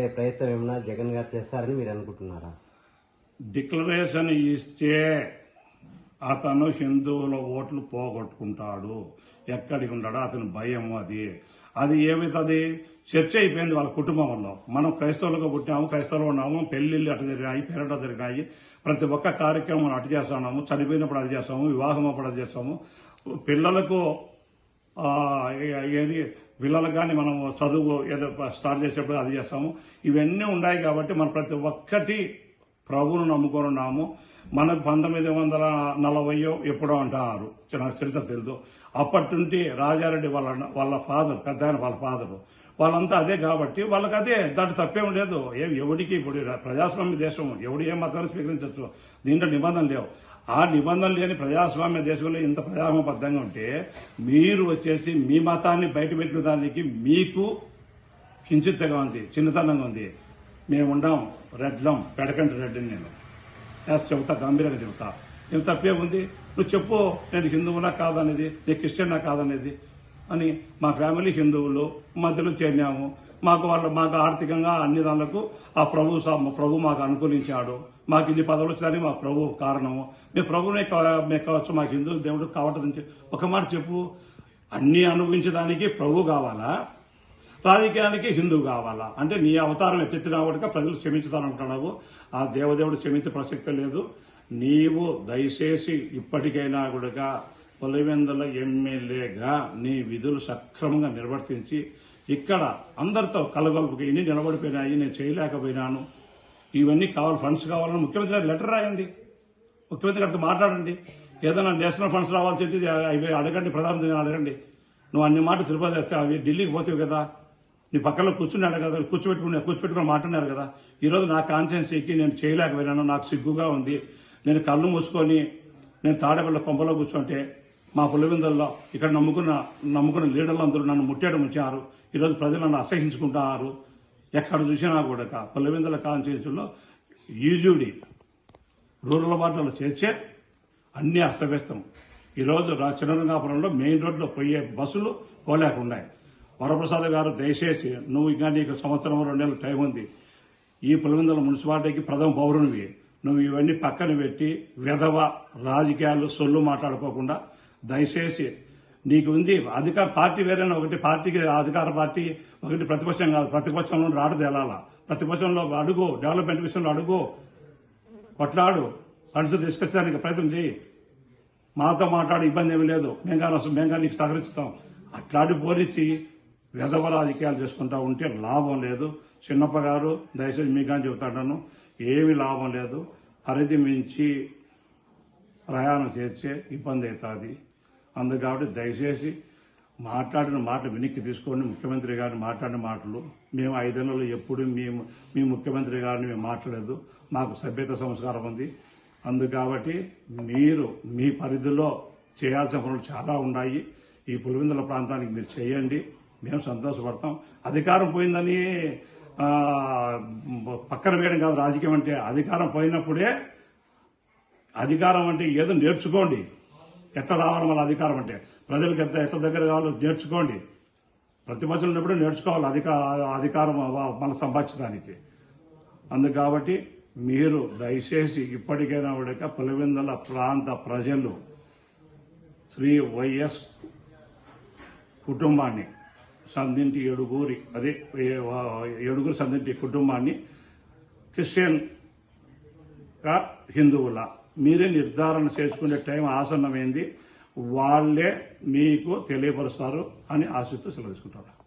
వెళ్ళే ప్రయత్నం ఏమైనా జగన్ గారు చేస్తారని మీరు అనుకుంటున్నారా? డిక్లరేషన్ ఇస్తే అతను హిందువుల ఓట్లు పోగొట్టుకుంటాడు. ఎక్కడికి ఉంటాడో అతని భయం అది. అది ఏమవుతుంది? చర్చ అయిపోయింది వాళ్ళ కుటుంబంలో. మనం క్రైస్తవులుగా పుట్టాము క్రైస్తవులు ఉన్నాము పెళ్ళిళ్ళు అటు జరిగినాయి పేరట జరిగినాయి. ప్రతి ఒక్క కార్యక్రమం అటు చేస్తున్నాము చనిపోయినప్పుడు అది చేస్తాము వివాహం అప్పుడు అది చేస్తాము. పిల్లలకు ఏది పిల్లలకు కానీ మనం చదువు ఏదో స్టార్ట్ చేసేటప్పుడు అది చేస్తాము. ఇవన్నీ ఉన్నాయి కాబట్టి మనం ప్రతి ఒక్కటి ప్రభువును నమ్ముకొని ఉన్నాము. మనకు పంతొమ్మిది వందల నలభైయో ఎప్పుడో అంటారు. నాకు చరిత్ర తెలుదు. అప్పటి నుండి రాజారెడ్డి వాళ్ళ వాళ్ళ ఫాదర్ పెద్ద ఆయన వాళ్ళ ఫాదరు వాళ్ళంతా అదే కాబట్టి వాళ్ళకి అదే దాంట్లో తప్పేం లేదు. ఏం ఎవడికి ఇప్పుడు ప్రజాస్వామ్య దేశం ఎవడు ఏ మతాన్ని స్వీకరించవచ్చు దీంట్లో నిబంధనలు లేవు. ఆ నిబంధనలు లేని ప్రజాస్వామ్య దేశంలో ఇంత ప్రజాస్వామ్యబద్ధంగా ఉంటే మీరు వచ్చేసి మీ మతాన్ని బయటపెట్టిన దానికి మీకు కించిత్తగా ఉంది చిన్నతనంగా ఉంది. మేము రెడ్లం పెడకంటి రెడ్డిని నేను. యాస్ చెబుతా గంభీరంగా చెబుతా. నేను తప్పే ఉంది. నువ్వు చెప్పు నేను హిందువునా కాదనేది నేను క్రిస్టియన్నా కాదనేది అని మా ఫ్యామిలీ హిందువులు మధ్యలో చేరినాము. మాకు వాళ్ళు మాకు ఆర్థికంగా అన్ని దానిలకు ఆ ప్రభు సా- ప్రభు మాకు అనుకూలించాడు. మాకు ఇన్ని పదవులు వచ్చడానికి మా ప్రభు కారణము. మీ ప్రభునే కావచ్చు మాకు హిందూ దేవుడు కావటం ఒక మాట చెప్పు. అన్నీ అనుభవించడానికి ప్రభు కావాలా? రాజకీయానికి హిందూ కావాలా? అంటే నీ అవతారం ఎత్తెత్తినా కూడా ప్రజలు క్షమించుతానంటున్నావు ఆ దేవదేవుడు క్షమించే ప్రసక్తి లేదు. నీవు దయచేసి ఇప్పటికైనా కూడా పులివెందుల ఎమ్మెల్యేగా నీ విధులు సక్రమంగా నిర్వర్తించి ఇక్కడ అందరితో కలగలుపుకి ఇన్ని నిలబడిపోయినాయి నేను చేయలేకపోయినాను. ఇవన్నీ కావాలి ఫండ్స్ కావాలని ముఖ్యమంత్రి గారు లెటర్ రాయండి. ముఖ్యమంత్రి గారితో మాట్లాడండి. ఏదైనా నేషనల్ ఫండ్స్ రావాల్సి అవి అడగండి ప్రధానమంత్రి అడగండి. నువ్వు అన్ని మాట తిరుపతి అవి ఢిల్లీకి పోతావు కదా. నీ పక్కలో కూర్చున్నాడు కదా కూర్చోబెట్టుకుని కూర్చోబెట్టుకుని మాట్లాడినారు కదా. ఈరోజు నా కాన్స్టిట్యున్సీకి నేను చేయలేకపోయినాను నాకు సిగ్గుగా ఉంది. నేను కళ్ళు మూసుకొని నేను తాడేపల్లి కొంపలో కూర్చుంటే మా పులివిందల్లో ఇక్కడ నమ్ముకున్న నమ్ముకున్న లీడర్లు అందరూ నన్ను ముట్టేయడం వచ్చారు ఈరోజు ప్రజలు నన్ను అసహించుకుంటున్నారు ఎక్కడ చూసినా కూడా పులివిందల కాన్స్టిట్యున్సీలో యూజుడి రూరల్ వార్డులో చేర్చే అన్ని అస్తవ్యస్తం. ఈరోజు చిన్నరంగాపురంలో మెయిన్ రోడ్లో పోయే బస్సులు పోలేకున్నాయి వరప్రసాద్ గారు దయచేసి నువ్వు ఇంకా నీకు సంవత్సరం రెండు నెలలు టైం ఉంది. ఈ పులివెందుల మున్సిపాలిటీకి ప్రథమ పౌరునివి. నువ్వు ఇవన్నీ పక్కన పెట్టి విధవ రాజకీయాలు సొల్లు మాట్లాడుకోకుండా దయచేసి నీకు ఉంది. అధికార పార్టీ వేరైనా? ఒకటి పార్టీకి అధికార పార్టీ ఒకటి ప్రతిపక్షం కాదు. ప్రతిపక్షంలో రాడు తేలాల? ప్రతిపక్షంలో అడుగు డెవలప్మెంట్ విషయంలో అడుగు. కొట్లాడు. ఫండ్స్ తీసుకొచ్చడానికి ప్రయత్నం చేయి మాతో మాట్లాడే ఇబ్బంది ఏమీ లేదు. మేము కానీ మేము కానీ నీకు సహకరిస్తాం. అట్లాంటి పోలిచ్చి విధవ రాజకీయాలు చేసుకుంటా ఉంటే లాభం లేదు. చిన్నప్ప గారు దయచేసి మీకు కానీ చెబుతాను ఏమి లాభం లేదు. పరిధి మించి ప్రయాణం చేస్తే ఇబ్బంది అవుతుంది. అందుకు కాబట్టి దయచేసి మాట్లాడిన మాటలు వెనక్కి తీసుకొని ముఖ్యమంత్రి గారిని మాట్లాడిన మాటలు. మేము ఐదేళ్ళలో ఎప్పుడు మేము మీ ముఖ్యమంత్రి గారిని మేము మాట్లాడలేదు. మాకు సభ్యత సంస్కారం ఉంది. అందు కాబట్టి మీరు మీ పరిధిలో చేయాల్సిన పనులు చాలా ఉన్నాయి. ఈ పులివెందుల ప్రాంతానికి మీరు చేయండి. మేము సంతోషపడతాం. అధికారం పోయిందని పక్కన వేయడం కాదు రాజకీయం అంటే అధికారం పోయినప్పుడే అధికారం అంటే ఏదో నేర్చుకోండి. ఎట్లా రావాలి మన అధికారం అంటే? ప్రజలకు ఎంత ఎట్ల దగ్గర కావాలో నేర్చుకోండి. ప్రతిపక్షం ఉన్నప్పుడు నేర్చుకోవాలి అధిక అధికారం మన సంపాదించడానికి. అందుకు కాబట్టి మీరు దయచేసి ఇప్పటికైనా కూడా పులివెందుల ప్రాంత ప్రజలు శ్రీ వైఎస్ కుటుంబాన్ని సంధింటి ఏడుగురి అదే ఏడుగురు సంధింటి కుటుంబాన్ని క్రిస్టియన్ హిందువుల. మీరే నిర్ధారణ చేసుకునే టైం ఆసన్నమైంది. వాళ్ళే మీకు తెలియపరుస్తారు అని ఆశిస్తూ సెలవు తీసుకుంటారు